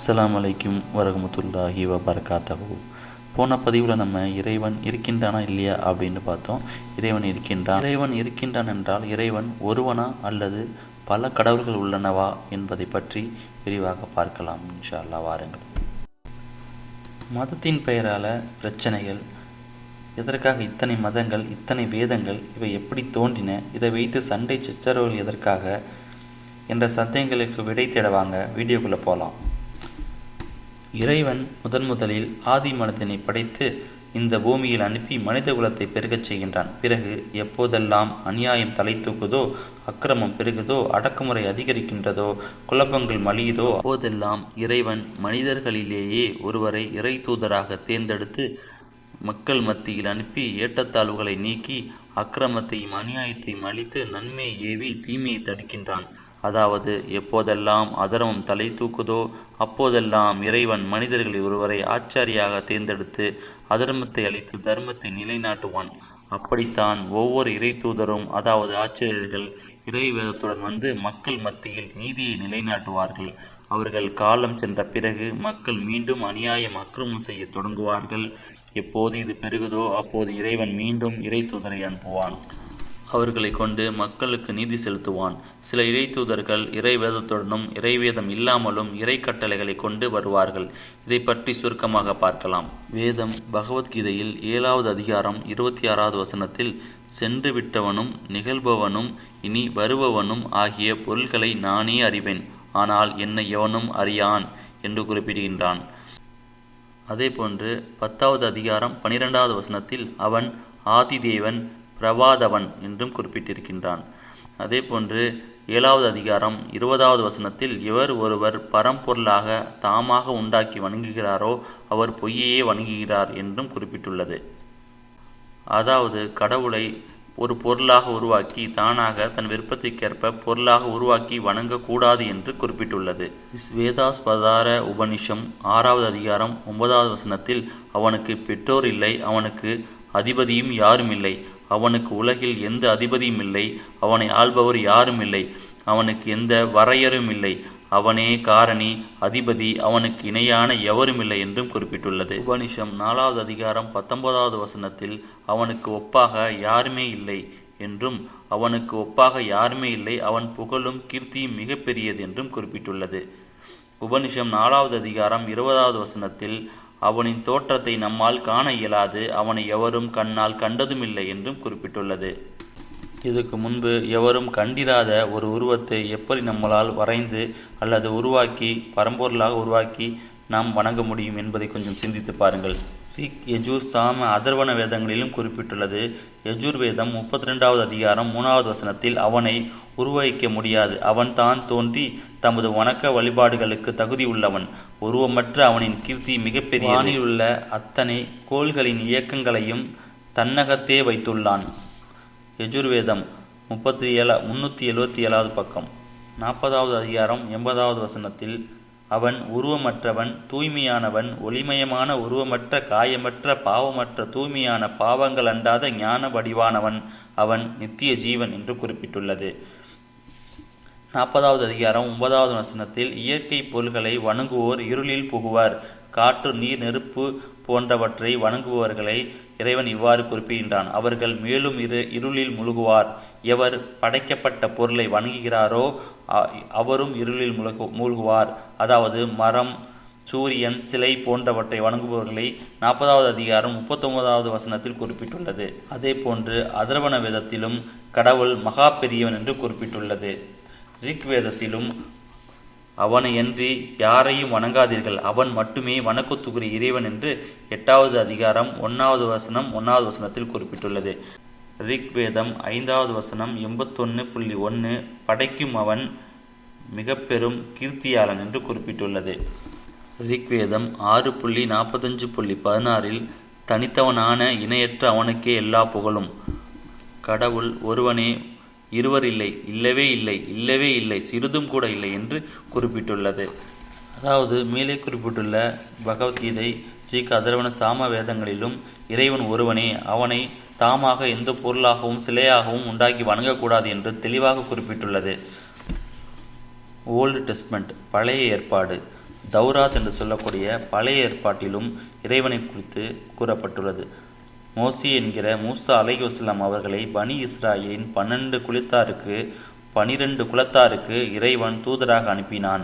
அஸ்லாம் வலைக்கும் வரகமத்துல்லாஹி வபரகாத்தஹு. போன பதிவில் நம்ம இறைவன் இருக்கின்றானா இல்லையா அப்படின்னு பார்த்தோம். இறைவன் இருக்கின்றான். இறைவன் இருக்கின்றான் என்றால் இறைவன் ஒருவனா அல்லது பல கடவுள்கள் உள்ளனவா என்பதை பற்றி விரிவாக பார்க்கலாம். இன்ஷா அல்லாஹ் வாருங்கள். மதத்தின் பெயரால் பிரச்சனைகள் எதற்காக இத்தனை மதங்கள் இத்தனை வேதங்கள் இவை எப்படி தோன்றின இதை வைத்து சண்டை சச்சரவுகள் எதற்காக என்ற சந்தேகங்களுக்கு விடை தேடவாங்க. வீடியோக்குள்ளே போகலாம். இறைவன் முதன் முதலில் ஆதி மனிதனை படைத்து இந்த பூமியில் அனுப்பி மனித குலத்தை பெருகச் செய்கின்றான். பிறகு எப்போதெல்லாம் அநியாயம் தலை தூக்குதோ அக்கிரமம் பெருகுதோ அடக்குமுறை அதிகரிக்கின்றதோ குழப்பங்கள் மலியுதோ அப்போதெல்லாம் இறைவன் மனிதர்களிலேயே ஒருவரை இறை தூதராக தேர்ந்தெடுத்து மக்கள் மத்தியில் அனுப்பி ஏற்றத்தாழ்வுகளை நீக்கி அக்கிரமத்தையும் அநியாயத்தையும் அழித்து நன்மையை ஏவி தீமையை தடுக்கின்றான். அதாவது எப்போதெல்லாம் அதர்மம் தலை தூக்குதோ அப்போதெல்லாம் இறைவன் மனிதர்களில் ஒருவரை ஆச்சாரியாக தேர்ந்தெடுத்து அதர்மத்தை அழித்து தர்மத்தை நிலைநாட்டுவான். அப்படித்தான் ஒவ்வொரு இறை தூதரும் அதாவது ஆச்சரியர்கள் இறை வேதத்துடன் வந்து மக்கள் மத்தியில் நீதியை நிலைநாட்டுவார்கள். அவர்கள் காலம் சென்ற பிறகு மக்கள் மீண்டும் அநியாயம் அக்கிரமம் செய்ய தொடங்குவார்கள். எப்போது இது பெருகுதோ அப்போது இறைவன் மீண்டும் இறை தூதரை அனுப்புவான். அவர்களை கொண்டு மக்களுக்கு நீதி செலுத்துவான். சில இறை தூதர்கள் இறை வேதத்துடனும் இறைவேதம் இல்லாமலும் இறை கட்டளைகளை கொண்டு வருவார்கள். இதை பற்றி சுருக்கமாக பார்க்கலாம். வேதம் பகவத்கீதையில் ஏழாவது அதிகாரம் இருபத்தி ஆறாவது வசனத்தில் சென்று விட்டவனும் நிகழ்பவனும் இனி வருபவனும் ஆகிய பொருள்களை நானே அறிவேன். ஆனால் என்னை எவனும் அறியான்? என்று குறிப்பிடுகின்றான். அதேபோன்று பத்தாவது அதிகாரம் பனிரெண்டாவது வசனத்தில் அவன் ஆதிதேவன் பிரவாதவன் என்றும் குறிப்பிட்டிருக்கின்றான். அதேபோன்று ஏழாவது அதிகாரம் இருபதாவது வசனத்தில் எவர் ஒருவர் பரம்பொருளாக தாமாக உண்டாக்கி வணங்குகிறாரோ அவர் பொய்யையே வணங்குகிறார் என்றும் குறிப்பிட்டுள்ளது. அதாவது கடவுளை ஒரு பொருளாக உருவாக்கி தானாக தன் விருப்பத்திற்கேற்ப பொருளாக உருவாக்கி வணங்கக்கூடாது என்று குறிப்பிட்டுள்ளது. ஸ்வேதாஸ்பதார உபனிஷம் ஆறாவது அதிகாரம் ஒன்பதாவது வசனத்தில் அவனுக்கு பெற்றோர் இல்லை அவனுக்கு அதிபதியும் யாரும் இல்லை. அவனுக்கு உலகில் எந்த அதிபதியும் இல்லை அவனை ஆள்பவர் யாரும் இல்லை அவனுக்கு எந்த வரையறும் இல்லை. அவனே காரணி அதிபதி அவனுக்கு இணையான எவரும் இல்லை என்றும் குறிப்பிட்டுள்ளது. உபனிஷம் நாலாவது அதிகாரம் பத்தொன்பதாவது வசனத்தில் அவனுக்கு ஒப்பாக யாருமே இல்லை என்றும் அவனுக்கு ஒப்பாக யாருமே இல்லை அவன் புகழும் கீர்த்தியும் மிகப்பெரியது என்றும் குறிப்பிட்டுள்ளது. உபனிஷம் நாலாவது அதிகாரம் இருபதாவது வசனத்தில் அவனின் தோற்றத்தை நம்மால் காண இயலாது அவனை எவரும் கண்ணால் கண்டதுமில்லை என்றும் குறிப்பிட்டுள்ளது. இதுக்கு முன்பு எவரும் கண்டிராத ஒரு உருவத்தை எப்படி நம்மளால் வரைந்து அல்லது உருவாக்கி பரம்பொருளாக உருவாக்கி நாம் வணங்க முடியும் என்பதை கொஞ்சம் சிந்தித்து பாருங்கள். ரிக் யஜூர் சாம அதர்வன வேதங்களிலும் குறிப்பிட்டுள்ளது. யஜூர் வேதம் முப்பத்தி ரெண்டாவது அதிகாரம் மூணாவது வசனத்தில் அவனை உருவகிக்க முடியாது. அவன் தான் தோன்றி தமது வணக்க வழிபாடுகளுக்கு தகுதி உள்ளவன். உருவமற்ற அவனின் கீர்த்தி மிகப்பெரிய வானில் உள்ள அத்தனை கோள்களின் இயக்கங்களையும் தன்னகத்தே வைத்துள்ளான். யஜுர்வேதம் முப்பத்தி ஏழா முன்னூற்றி எழுபத்தி ஏழாவது பக்கம். நாற்பதாவது அதிகாரம் எண்பதாவது வசனத்தில் அவன் உருவமற்றவன் தூய்மையானவன் ஒளிமயமான உருவமற்ற காயமற்ற பாவமற்ற தூய்மையான பாவங்கள் அண்டாத ஞான வடிவானவன் அவன் நித்திய ஜீவன் என்று குறிப்பிட்டுள்ளது. நாற்பதாவது அதிகாரம் ஒன்பதாவது வசனத்தில் இயற்கை பொருள்களை வணங்குவோர் இருளில் புகுவார். காற்று நீர் நெருப்பு போன்றவற்றை வணங்குபவர்களை இறைவன் இவ்வாறு குறிப்பிடுகின்றான். அவர்கள் மேலும் இரு இருளில் முழுகுவார். எவர் படைக்கப்பட்ட பொருளை வணங்குகிறாரோ அவரும் இருளில் முழுகு மூழ்குவார். அதாவது மரம் சூரியன் சிலை போன்றவற்றை வணங்குபவர்களை நாற்பதாவது அதிகாரம் முப்பத்தொன்பதாவது வசனத்தில் குறிப்பிட்டுள்ளது. அதே போன்று அதர்வன வேதத்திலும் கடவுள் மகா பெரியவன் என்று குறிப்பிட்டுள்ளது. ரிக் வேதத்திலும் அவனையன்றி யாரையும் வணங்காதீர்கள். அவன் மட்டுமே வணக்கத்துக்குரிய இறைவன் என்று எட்டாவது அதிகாரம் ஒன்றாவது வசனம் ஒன்றாவது வசனத்தில் குறிப்பிட்டுள்ளது. ரிக்வேதம் ஐந்தாவது வசனம் எண்பத்தொன்று புள்ளி ஒன்று படைக்கும் அவன் மிக பெரும் கீர்த்தியாளன் என்று குறிப்பிட்டுள்ளது. ரிக்வேதம் ஆறு புள்ளி நாற்பத்தஞ்சு புள்ளி பதினாறில் தனித்தவனான இணையற்ற அவனுக்கே எல்லா புகழும். கடவுள் ஒருவனே இருவர் இல்லை இல்லவே இல்லை இல்லவே இல்லை சிறிதும் கூட இல்லை என்று குறிப்பிட்டுள்ளது. அதாவது மேலே குறிப்பிட்டுள்ள பகவத்கீதை ஸ்ரீ கதிரவன சாம வேதங்களிலும் இறைவன் ஒருவனே அவனை தாமாக எந்த பொருளாகவும் சிலையாகவும் உண்டாக்கி வணங்கக்கூடாது என்று தெளிவாக குறிப்பிட்டுள்ளது. ஓல்டு டெஸ்ட்மெண்ட் பழைய ஏற்பாடு தௌராத் என்று சொல்லக்கூடிய பழைய ஏற்பாட்டிலும் இறைவனை குறித்து கூறப்பட்டுள்ளது. மோசி என்கிற மூசா அலைஹுஸ்லாம் அவர்களை பனி இஸ்ராயலின் பன்னெண்டு குலத்தாருக்கு பனிரெண்டு குலத்தாருக்கு இறைவன் தூதராக அனுப்பினான்.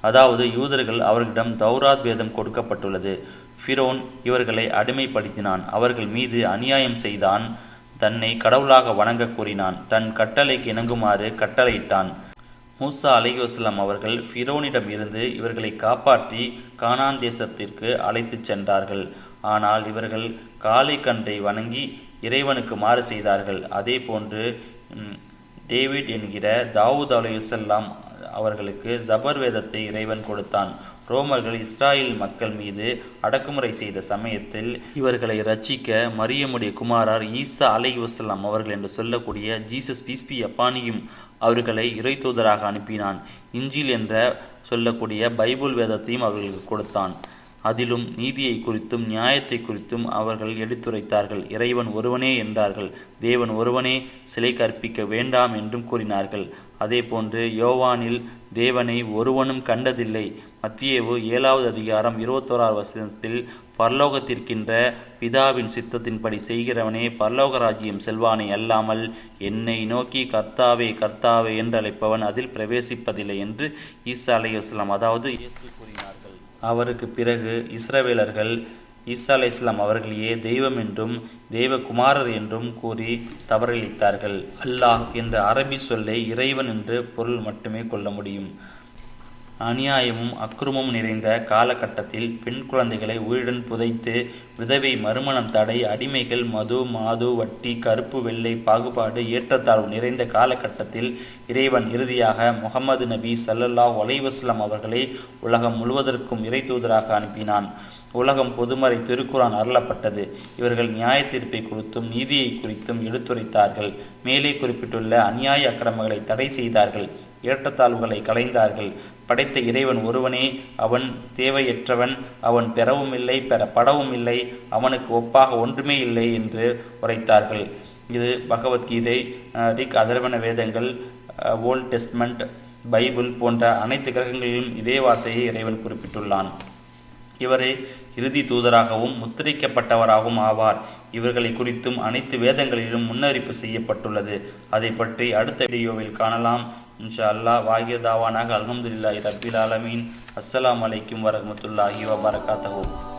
அதாவது யூதர்கள் அவர்களிடம் தௌராத் வேதம் கொடுக்கப்பட்டுள்ளது. ஃபிரோன் இவர்களை அடிமைப்படுத்தினான். அவர்கள் மீது அநியாயம் செய்தான். தன்னை கடவுளாக வணங்க கூறினான். தன் கட்டளைக்கு இணங்குமாறு கட்டளையிட்டான். மூசா அலைஹுஸ்லாம் அவர்கள் ஃபிரோனிடம் இருந்து இவர்களை காப்பாற்றி கானான் தேசத்திற்கு அழைத்துச் சென்றார்கள். ஆனால் இவர்கள் காளை கன்றை வணங்கி இறைவனுக்கு மாறு செய்தார்கள். அதே போன்று டேவிட் என்கிற தாவூத் அலையுசல்லாம் அவர்களுக்கு ஜபர் வேதத்தை இறைவன் கொடுத்தான். ரோமர்கள் இஸ்ராயேல் மக்கள் மீது அடக்குமுறை செய்த சமயத்தில் இவர்களை ரட்சிக்க மரியமுடைய குமாரார் ஈசா அலை வசல்லாம் அவர்கள் என்று சொல்லக்கூடிய ஜீசஸ் பிஸ்பி அப்பானியும் அவர்களை இறை தூதராக அனுப்பினான். இஞ்சில் என்ற சொல்லக்கூடிய பைபிள் வேதத்தையும் அவர்களுக்கு கொடுத்தான். அதிலும் நீதியை குறித்தும் நியாயத்தை குறித்தும் அவர்கள் எடுத்துரைத்தார்கள். இறைவன் ஒருவனே என்றார்கள். தேவன் ஒருவனே சிலை கற்பிக்க வேண்டாம் என்றும் கூறினார்கள். அதேபோன்று யோவானில் தேவனை ஒருவனும் கண்டதில்லை. மத்தியேவு ஏழாவது அதிகாரம் இருபத்தோராவது வசனத்தில் பரலோகத்திற்கின்ற பிதாவின் சித்தத்தின்படி செய்கிறவனே பரலோக ராஜ்யம் செல்வானே அல்லாமல் என்னை நோக்கி கர்த்தாவே கர்த்தாவே என்று அழைப்பவன் அதில் பிரவேசிப்பதில்லை என்று ஈசா அலையுஸ்லாம் அதாவது இயேசு கூறினார் அவருக்கு பிறகு இஸ்ரவேலர்கள் ஈசா அலை இஸ்லாம் அவர்களையே தெய்வம் என்றும் தெய்வகுமாரர் என்றும் கூறி தவறளித்தார்கள். அல்லாஹ் என்ற அரபி சொல்லை இறைவன் என்று பொருள் மட்டுமே கொள்ள முடியும். அநியாயமும் அக்கிரமும் நிறைந்த காலகட்டத்தில் பெண் குழந்தைகளை உயிருடன் புதைத்து விதவை மறுமணம் தடை அடிமைகள் மது மாது வட்டி கருப்பு வெள்ளை பாகுபாடு ஏற்றத்தாழ்வு நிறைந்த காலகட்டத்தில் இறைவன் இறுதியாக முகமது நபி சல்லல்லா அலைஹி அவர்களை உலகம் முழுவதற்கும் இறை தூதராக அனுப்பினான். உலகம் பொதுமறை திருக்குறான் அருளப்பட்டது. இவர்கள் நியாய தீர்ப்பை குறித்தும் நீதியை குறித்தும் எடுத்துரைத்தார்கள். மேலே குறிப்பிட்டுள்ள அநியாய அக்கிரமங்களை தடை செய்தார்கள். ஏற்றத்தாழ்வுகளை களைந்தார்கள். படைத்த இறைவன் ஒருவனே அவன் தேவையற்றவன் அவன் பெறவும் இல்லை பெறப்படவும் இல்லை அவனுக்கு ஒப்பாக ஒன்றுமே இல்லை என்று உரைத்தார்கள். இது பகவத்கீதை ரிக் அதர்வன வேதங்கள் ஓல்ட் டெஸ்ட்மெண்ட் பைபிள் போன்ற அனைத்து கிரகங்களிலும் இதே வார்த்தையை இறைவன் குறிப்பிட்டுள்ளான். இவரே இறுதி தூதராகவும் முத்திரைக்கப்பட்டவராகவும் ஆவார். இவர்களை குறித்தும் அனைத்து வேதங்களிலும் முன்னறிப்பு செய்யப்பட்டுள்ளது. அதை பற்றி அடுத்த வீடியோவில் காணலாம். இன்ஷா அல்லாஹ் வாகிய அலமதுல்லாஹி ரபில் ரப்பில் ஆலமீன். அஸ்ஸலாம் அலைக்கும் வரஹ்மத்துல்லாஹி வபரகாத்தஹு.